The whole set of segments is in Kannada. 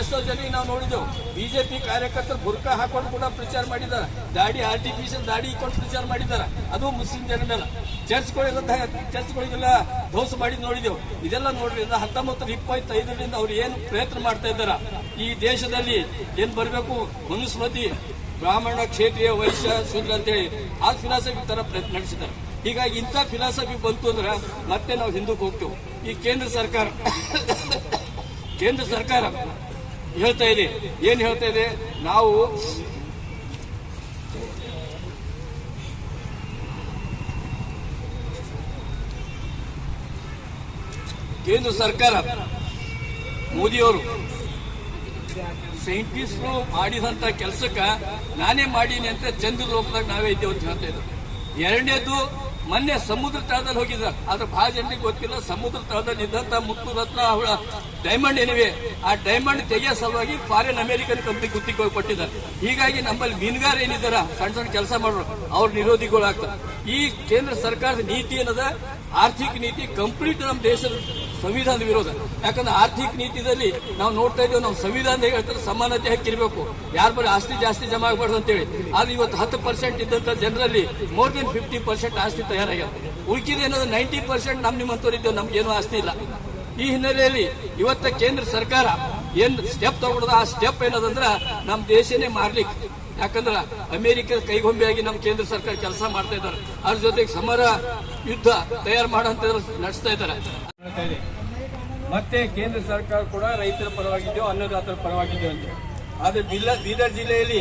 ಎಷ್ಟೋ ಜನ ನಾವು ನೋಡಿದೆವು. ಬಿಜೆಪಿ ಕಾರ್ಯಕರ್ತರು ಬುರ್ಕ ಹಾಕೊಂಡು ಕೂಡ ಪ್ರಚಾರ ಮಾಡಿದ್ದಾರೆ. ದಾಡಿ ಆರ್ಟಿಫಿಷಿಯಲ್ ದಾಡಿ ಇಟ್ಕೊಂಡು ಪ್ರಚಾರ ಮಾಡಿದ್ದಾರೆ. ಅದು ಮುಸ್ಲಿಂ ಜನ ಮೇಲೆ. ಚರ್ಚ್ಗಳಿಗೆಲ್ಲ ಚರ್ಚ್ಗಳಿಗೆಲ್ಲ ಧ್ವಂಸ ಮಾಡಿ ನೋಡಿದೆವು. ಇದೆಲ್ಲ ನೋಡ್ರಿಂದ ಹತ್ತೊಂಬತ್ತು ಇಪ್ಪತ್ತೈದರಿಂದ ಅವ್ರು ಏನು ಪ್ರಯತ್ನ ಮಾಡ್ತಾ ಇದ್ದಾರ? ಈ ದೇಶದಲ್ಲಿ ಏನು ಬರಬೇಕು? ಮನುಸ್ಮೃತಿ, ಬ್ರಾಹ್ಮಣ, ಕ್ಷೇತ್ರೀಯ, ವೈಶ್ಯ, ಶೂದ್ರ ಅಂತೇಳಿ ಆ ಫಿಲಾಸಫಿ ತರ ಪ್ರಯತ್ನ ನಡೆಸಿದ್ದಾರೆ. ಹೀಗಾಗಿ ಇಂಥ ಫಿಲಾಸಫಿ ಬಂತು ಅಂದ್ರೆ ಮತ್ತೆ ನಾವು ಹಿಂದಕ್ಕೆ ಹೋಗ್ತೇವೆ. ಈ ಕೇಂದ್ರ ಸರ್ಕಾರ ಕೇಂದ್ರ ಸರ್ಕಾರ ಹೇಳ್ತಾ ಇದೆ ಏನು ಹೇಳ್ತಾ ಇದೆ ನಾವು ಕೇಂದ್ರ ಸರ್ಕಾರ, ಮೋದಿಯವರು ಸೈಂಟಿಸ್ಟ್ರು ಮಾಡಿದಂತ ಕೆಲಸಕ್ಕ ನಾನೇ ಮಾಡೀನಿ ಅಂತ ಚಂದ್ರ ಲೋಕದಾಗ ನಾವೇ ಇದ್ದೇವೆ ಅಂತ ಹೇಳ್ತಾ ಇದ್ರು ಎರಡನೇದು ಮೊನ್ನೆ ಸಮುದ್ರ ತಳದಲ್ಲಿ ಹೋಗಿದ್ರು ಆದ್ರೆ ಬಹಳ ಜನರಿಗೆ ಗೊತ್ತಿಲ್ಲ, ಸಮುದ್ರ ತಳದಲ್ಲಿ ಇದ್ದಂತ ಮುತ್ತು ರತ್ನ ಅವಳ ಡೈಮಂಡ್ ಏನಿವೆ, ಆ ಡೈಮಂಡ್ ತೆಗೆಯೋ ಸಲುವಾಗಿ ಫಾರಿನ್ ಅಮೆರಿಕನ್ ಕಂಪ್ನಿ ಗುತ್ತಿಗೆ ಕೊಟ್ಟಿದ್ದಾರೆ. ಹೀಗಾಗಿ ನಮ್ಮಲ್ಲಿ ಮೀನುಗಾರ ಏನಿದ್ದಾರ, ಸಣ್ಣ ಸಣ್ಣ ಕೆಲಸ ಮಾಡೋರು, ಅವ್ರ ನಿರೋಧಿಗಳು ಆಗ್ತಾರೆ ಈ ಕೇಂದ್ರ ಸರ್ಕಾರದ ನೀತಿ ಏನದ? ಆರ್ಥಿಕ ನೀತಿ ಕಂಪ್ಲೀಟ್ ನಮ್ಮ ದೇಶದ ಸಂವಿಧಾನದ ವಿರೋಧ. ಯಾಕಂದ್ರೆ ಆರ್ಥಿಕ ನೀತಿಯಲ್ಲಿ ನಾವು ನೋಡ್ತಾ ಇದ್ದೇವೆ, ನಾವು ಸಂವಿಧಾನ ಹೇಳ್ತಾರೆ, ಸಮಾನತೆ ಹಕ್ಕಿರಬೇಕು. ಯಾರ ಬಳಿ ಆಸ್ತಿ ಜಾಸ್ತಿ ಜಮಾ ಆಗಬಾರ್ದು ಅಂತೇಳಿ. ಆದ್ರೆ ಇವತ್ತು ಹತ್ತು ಪರ್ಸೆಂಟ್ ಇದ್ದಂತ ಜನರಲ್ಲಿ ಮೋರ್ ದೆನ್ ಫಿಫ್ಟಿ ಪರ್ಸೆಂಟ್ ಆಸ್ತಿ ತಯಾರಾಗ್ಯದ ಉಳಿಕಿದೆ ಏನದು ನೈಂಟಿ ಪರ್ಸೆಂಟ್ ನಮ್ಮ ನಿಮ್ಮಂತವ್ರು ಇದ್ದೇವೆ ನಮ್ಗೇನು ಆಸ್ತಿ ಇಲ್ಲ. ಈ ಹಿನ್ನೆಲೆಯಲ್ಲಿ ಇವತ್ತ ಕೇಂದ್ರ ಸರ್ಕಾರ ಏನ್ ಸ್ಟೆಪ್ ತಗೊಳ್ಳೋದು ಆ ಸ್ಟೆಪ್ ಏನದಂದ್ರ ನಮ್ಮ ದೇಶನೇ ಮಾರ್ಲಿಕ್ಕೆ ಯಾಕಂದ್ರೆ ಅಮೆರಿಕ ಕೈಗೊಂಬೆಯಾಗಿ ನಮ್ಮ ಕೇಂದ್ರ ಸರ್ಕಾರ ಕೆಲಸ ಮಾಡ್ತಾ ಇದ್ದಾರೆ. ಅದ್ರ ಜೊತೆಗೆ ಸಮರ ಯುದ್ಧ ತಯಾರು ಮಾಡೋಂತ ನಡೆಸ್ತಾ ಇದ್ದಾರೆ. ಮತ್ತೆ ಕೇಂದ್ರ ಸರ್ಕಾರ ಕೂಡ ರೈತರ ಪರವಾಗಿದೆಯೋ ಅನ್ನದಾತರ ಪರವಾಗಿದೆಯೋ ಅಂತ. ಆದರೆ ಬಿಲ್ಲ ಬೀದರ್ ಜಿಲ್ಲೆಯಲ್ಲಿ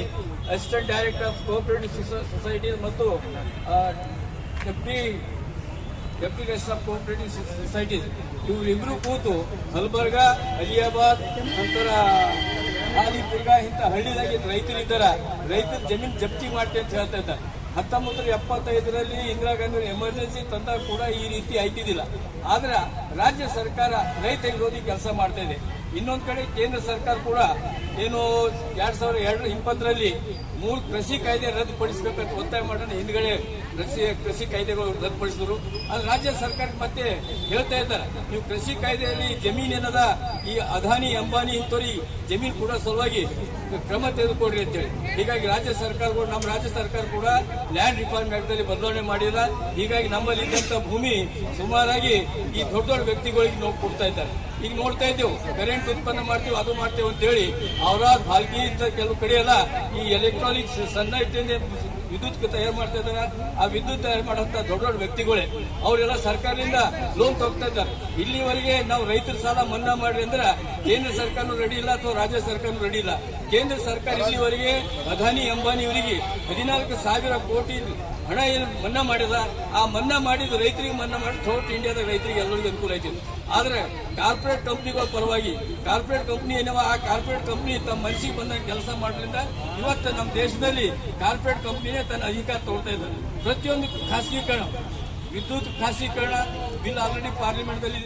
assistant director of cooperative society ಮತ್ತು deputy deputy director of cooperative societies ಇವರಿಬ್ಬರು ಕೂತು ಹಲ್ಬರ್ಗ, ಅಲಿಯಾಬಾದ್, ನಂತರ ಆಲಿಪುರ್ಗ ಇಂಥ ಹಳ್ಳಿದಾಗಿ ರೈತರು ಇದ್ದಾರ ರೈತರ ಜಮೀನು ಜಪ್ತಿ ಮಾಡ್ತೆ ಅಂತ ಹೇಳ್ತಾ ಇದ್ದಾರೆ. ಹತ್ತೊಂಬತ್ತು ಎಪ್ಪತ್ತೈದರಲ್ಲಿ ಇಂದಿರಾ ಗಾಂಧಿ ಎಮರ್ಜೆನ್ಸಿ ತಂದಾಗ ಕೂಡ ಈ ರೀತಿ ಆಯ್ತಿದ್ದಿಲ್ಲ. ಆದ್ರೆ ರಾಜ್ಯ ಸರ್ಕಾರ ರೈತ ವಿರೋಧಿ ಕೆಲಸ ಮಾಡ್ತಾ ಇದೆ. ಇನ್ನೊಂದ್ ಕಡೆ ಕೇಂದ್ರ ಸರ್ಕಾರ ಕೂಡ ಏನು ಎರಡ್ ಸಾವಿರದ ಎರಡು ಇಪ್ಪತ್ತರಲ್ಲಿ ಮೂರು ಕೃಷಿ ಕಾಯ್ದೆ ರದ್ದುಪಡಿಸಬೇಕಂತ ಒತ್ತಾಯ ಮಾಡೋಣ. ಹಿಂದ್ಗಡೆ ಕೃಷಿ ಕೃಷಿ ಕಾಯ್ದೆಗಳು ರದ್ದುಪಡಿಸಿದ್ರು. ಅದು ರಾಜ್ಯ ಸರ್ಕಾರ ಮತ್ತೆ ಹೇಳ್ತಾ ಇದ್ದಾರೆ. ನೀವು ಕೃಷಿ ಕಾಯ್ದೆಯಲ್ಲಿ ಜಮೀನ್ ಏನದ? ಈ ಅದಾನಿ, ಅಂಬಾನಿ ಇಂಥವ್ರಿಗೆ ಜಮೀನು ಕೂಡ ಸಲುವಾಗಿ ಕ್ರಮ ತೆಗೆದುಕೊಡ್ರಿ ಅಂತೇಳಿ. ಹೀಗಾಗಿ ರಾಜ್ಯ ಸರ್ಕಾರ ಕೂಡ, ನಮ್ಮ ರಾಜ್ಯ ಸರ್ಕಾರ ಕೂಡ ಲ್ಯಾಂಡ್ ರಿಫಾರ್ಮ್ ಆಕ್ಟಲ್ಲಿ ಬದಲಾವಣೆ ಮಾಡಿಲ್ಲ. ಹೀಗಾಗಿ ನಮ್ಮಲ್ಲಿ ಇದ್ದಂಥ ಭೂಮಿ ಸುಮಾರಾಗಿ ಈ ದೊಡ್ಡ ದೊಡ್ಡ ವ್ಯಕ್ತಿಗಳಿಗೆ ನಾವು ಕೊಡ್ತಾ ಇದ್ದಾರೆ. ಈಗ ನೋಡ್ತಾ ಇದ್ದೇವೆ. ಕರೆಂಟ್ ಉತ್ಪನ್ನ ಮಾಡ್ತೀವಿ, ಅದು ಮಾಡ್ತೇವೆ ಅಂತ ಹೇಳಿ ಅವರಾದ್ ಭಾಲ್ಕಿ ಇಂಥ ಕೆಲವು ಕಡೆ ಎಲ್ಲ ಈ ಎಲೆಕ್ಟ್ರಾನಿಕ್ಸ್ ಸಣ್ಣ ಇಟ್ಟಿಂದ ವಿದ್ಯುತ್ ತಯಾರು ಮಾಡ್ತಾ ಇದ್ದಾರೆ. ಆ ವಿದ್ಯುತ್ ತಯಾರು ಮಾಡುವಂತ ದೊಡ್ಡ ದೊಡ್ಡ ವ್ಯಕ್ತಿಗಳೇ, ಅವರೆಲ್ಲ ಸರ್ಕಾರದಿಂದ ಲೋನ್ ತಗೋತಾ ಇದ್ದಾರೆ. ಇಲ್ಲಿವರೆಗೆ ನಾವು ರೈತರ ಸಾಲ ಮನ್ನಾ ಮಾಡ್ರಿ ಅಂದ್ರೆ ಕೇಂದ್ರ ಸರ್ಕಾರನು ರೆಡಿ ಇಲ್ಲ ಅಥವಾ ರಾಜ್ಯ ಸರ್ಕಾರನೂ ರೆಡಿ ಇಲ್ಲ. ಕೇಂದ್ರ ಸರ್ಕಾರ ಇಲ್ಲಿವರೆಗೆ ಅದಾನಿ, ಅಂಬಾನಿ ಅವರಿಗೆ ಹದಿನಾಲ್ಕು ಸಾವಿರ ಕೋಟಿ ಹಣ ಏನು ಮನ್ನಾ ಮಾಡಿದ, ಆ ಮನ್ನಾ ಮಾಡಿದ ರೈತರಿಗೆ ಮನ್ನಾ ಮಾಡಿ ಸೌತ್ ಇಂಡಿಯಾದ ರೈತರಿಗೆ ಎಲ್ಲರಿಗೂ ಅನುಕೂಲ ಐತಿ ಆದ್ರೆ ಕಾರ್ಪೊರೇಟ್ ಕಂಪ್ನಿಗಳ ಪರವಾಗಿ ಕಾರ್ಪೊರೇಟ್ ಕಂಪ್ನಿ ಏನವ, ಆ ಕಾರ್ಪೊರೇಟ್ ಕಂಪ್ನಿ ತಮ್ಮ ಮನಸ್ಸಿಗೆ ಬಂದಂಗೆ ಕೆಲಸ ಮಾಡೋದ್ರಿಂದ ಇವತ್ತು ನಮ್ಮ ದೇಶದಲ್ಲಿ ಕಾರ್ಪೊರೇಟ್ ಕಂಪ್ನಿನೇ ತನ್ನ ಅಧಿಕಾರ ತಗೊಳ್ತಾ ಇದ್ದಾರೆ. ಪ್ರತಿಯೊಂದು ಖಾಸಗೀಕರಣ, ವಿದ್ಯುತ್ ಖಾಸಗೀಕರಣ, ಬಿಲ್ ಆಲ್ರೆಡಿ ಪಾರ್ಲಿಮೆಂಟ್ದಲ್ಲಿ